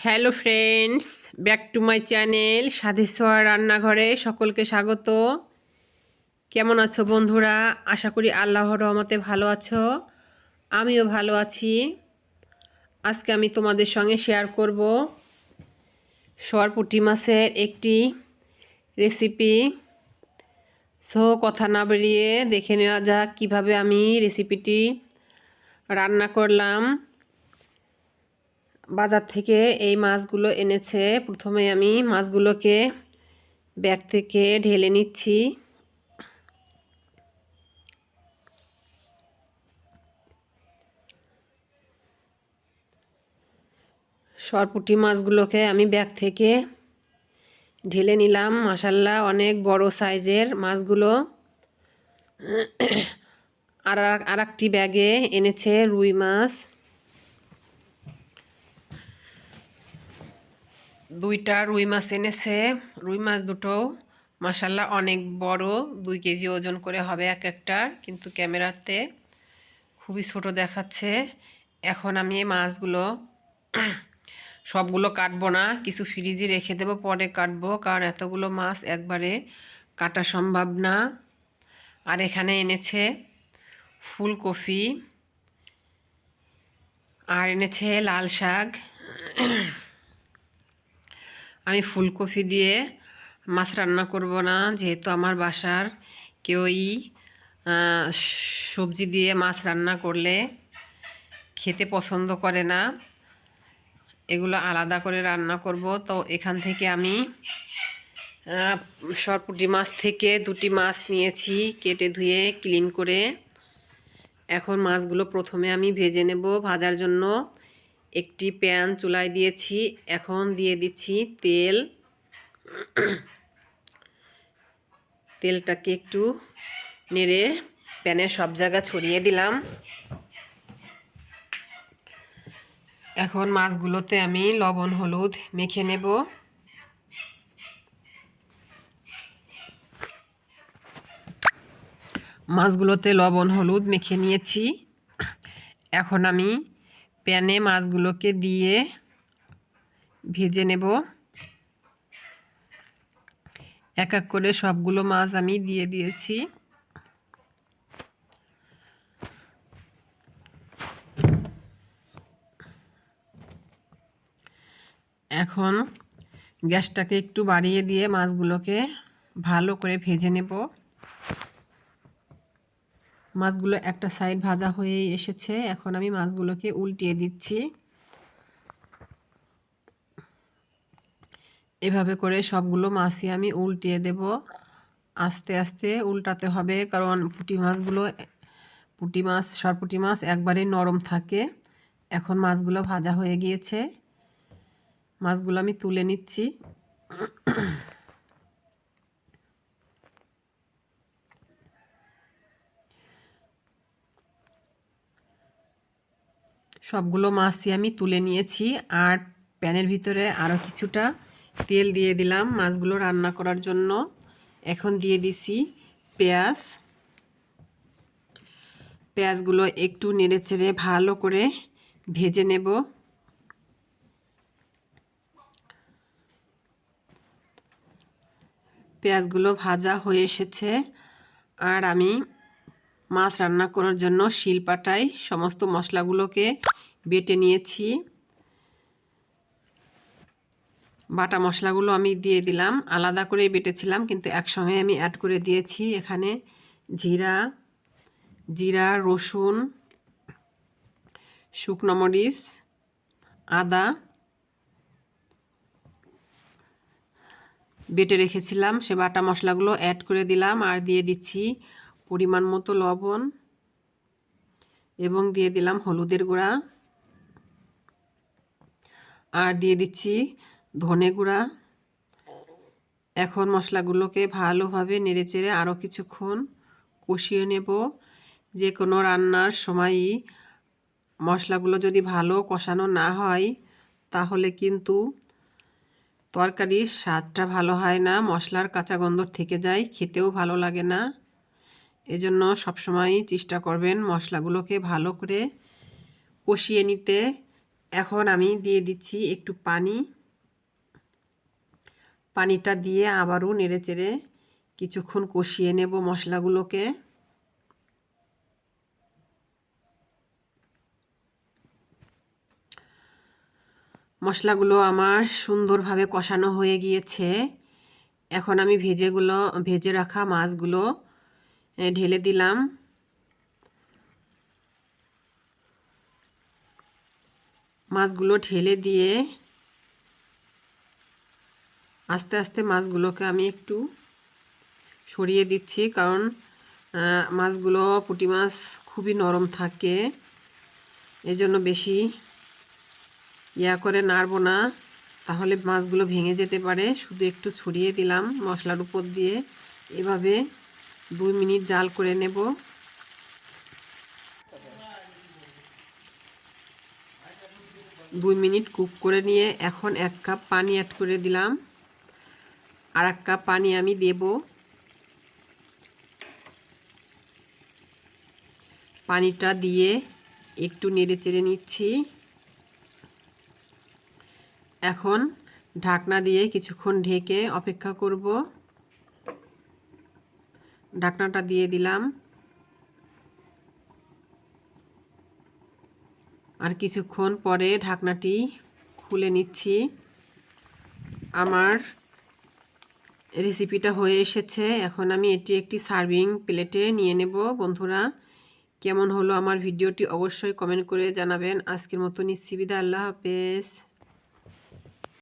Hello friends back to my channel Sadheshwar রান্নাঘরে সকলকে স্বাগত। কেমন আছো বন্ধুরা? আশা করি আল্লাহর রহমতে ভালো আছো। আমিও ভালো আছি। আজকে আমি তোমাদের সঙ্গে শেয়ার করব সরপুটি মাছের একটি রেসিপি সো, কথা না বেরিয়ে দেখে নেওয়া যাক কীভাবে আমি রেসিপিটি রান্না করলাম। বাজার থেকে এই মাছগুলো এনেছে। প্রথমে আমি মাছগুলোকে ব্যাগ থেকে ঢেলে নিচ্ছি। সরপুটি মাছগুলোকে আমি ব্যাগ থেকে ঢেলে নিলাম। মাসাল্লাহ অনেক বড় সাইজের মাছগুলো। আর আর একটি ব্যাগে এনেছে রুই মাছ। দুইটা রুই মাছ এনেছে। রুই মাছ দুটো মাসাল্লাহ অনেক বড়, দুই কেজি ওজন করে হবে এক একটার, কিন্তু ক্যামেরাতে খুবই ছোট দেখাচ্ছে। এখন আমি এই মাছগুলো সবগুলো কাটবো না, কিছু ফ্রিজে রেখে দেবো, পরে কাটবো, কারণ এতগুলো মাছ একবারে কাটা সম্ভব না। আর এখানে এনেছে ফুলকপি, আর এনেছে লাল শাক। আমি ফুলকপি দিয়ে মাছ রান্না করব না, যেহেতু আমার বাসার কেউই সবজি দিয়ে মাছ রান্না করলে খেতে পছন্দ করে না। এগুলো আলাদা করে রান্না করব। তো এখান থেকে আমি সরপুটি মাছ থেকে দুটি মাছ নিয়েছি, কেটে ধুয়ে ক্লিন করে। এখন মাছগুলো প্রথমে আমি ভেজে নেব ভাজার জন্য। একটি প্যান চুলায় দিয়েছি। এখন দিয়ে দিচ্ছি তেল। তেলটাকে একটু নেড়ে প্যানের সব জায়গা ছড়িয়ে দিলাম। এখন মাছগুলোতে আমি লবণ, হলুদ মেখে নেব। মাছগুলোতে লবণ, হলুদ মেখে নিয়েছি। এখন আমি প্যানে মাছগুলোকে দিয়ে ভেজে নেব। এক এক করে সবগুলো মাছ আমি দিয়ে দিয়েছি। এখন গ্যাসটাকে একটু বাড়িয়ে দিয়ে মাছগুলোকে ভালো করে ভেজে নেব। মাছগুলো একটা সাইড ভাজা হয়েই এসেছে। এখন আমি মাছগুলোকে উল্টিয়ে দিচ্ছি। এভাবে করে সবগুলো মাছই আমি উল্টিয়ে দেব। আস্তে আস্তে উল্টাতে হবে, কারণ পুঁটি মাছগুলো, পুঁটি মাছ, সরপুটি মাছ একবারেই নরম থাকে। এখন মাছগুলো ভাজা হয়ে গিয়েছে। মাছগুলো আমি তুলে নিচ্ছি। সবগুলো মাছই আমি তুলে নিয়েছি আর প্যানের ভিতরে আরও কিছুটা তেল দিয়ে দিলাম মাছগুলো রান্না করার জন্য। এখন দিয়ে দিছি পেঁয়াজ। পেঁয়াজগুলো একটু নেড়ে চেড়ে ভালো করে ভেজে নেব। পেঁয়াজগুলো ভাজা হয়ে এসেছে আর আমি মাছ রান্না করার জন্য শিলপাটায় সমস্ত মশলাগুলোকে বেটে নিয়েছি। বাটা মশলাগুলো আমি দিয়ে দিলাম। আলাদা করে বেটেছিলাম, কিন্তু একসঙ্গে আমি অ্যাড করে দিয়েছি এখানে জিরা জিরা, রসুন, শুকনো মরিচ, আদা। বেটে রেখেছিলাম, সে বাটা মশলাগুলো অ্যাড করে দিলাম আর দিয়ে দিচ্ছি পরিমাণ মতো লবণ এবং দিয়ে দিলাম হলুদের গুঁড়া। আর দিয়ে দিচ্ছি ধনে গুঁড়া। এখন মশলাগুলোকে ভালোভাবে নেড়েচেড়ে আরও কিছুক্ষণ কষিয়ে নেব। যে কোনো রান্নার সময়ই মশলাগুলো যদি ভালো কষানো না হয়, তাহলে কিন্তু তরকারির স্বাদটা ভালো হয় না, মশলার কাঁচা গন্ধ থেকে যায়, খেতেও ভালো লাগে না। এজন্য সবসময়ই চেষ্টা করবেন মশলাগুলোকে ভালো করে কষিয়ে নিতে। এখন আমি দিয়ে দিচ্ছি একটু পানি। পানিটা দিয়ে আবারও নেড়ে চেড়ে কিছুক্ষণ কষিয়ে নেব মশলাগুলোকে। মশলাগুলো আমার সুন্দরভাবে কষানো হয়ে গিয়েছে। এখন আমি ভেজেগুলো, ভেজে রাখা মাছগুলো ঢেলে দিলাম। মাছগুলো ঢেলে দিয়ে আস্তে আস্তে মাছগুলোকে আমি একটু সরিয়ে দিচ্ছি, কারণ মাছগুলো পুঁটি মাছ খুবই নরম থাকে, এজন্য বেশি ইয়া করে নাড়বো না। তাহলে মাছগুলো ভেঙে যেতে পারে। শুধু একটু ছড়িয়ে দিলাম মশলার উপর দিয়ে। এভাবে দুই মিনিট জাল করে নেব। দুই মিনিট কুক করে নিয়ে এখন এক কাপ পানি অ্যাড করে দিলাম। আর এক কাপ পানি আমি দেব। পানিটা দিয়ে একটু নেড়ে চেড়ে নিচ্ছি। এখন ঢাকনা দিয়ে কিছুক্ষণ ঢেকে অপেক্ষা করব। ঢাকনাটা দিয়ে দিলাম। আর কিছুক্ষণ পরে ঢাকনাটি খুলে নিচ্ছি। আমার রেসিপিটা হয়ে এসেছে। এখন আমি এটি একটি সার্ভিং প্লেটে নিয়ে নেব। বন্ধুরা, কেমন হলো আমার ভিডিওটি অবশ্যই কমেন্ট করে জানাবেন। আজকের মতো নিচ্ছি। আল্লাহ হাফেজ।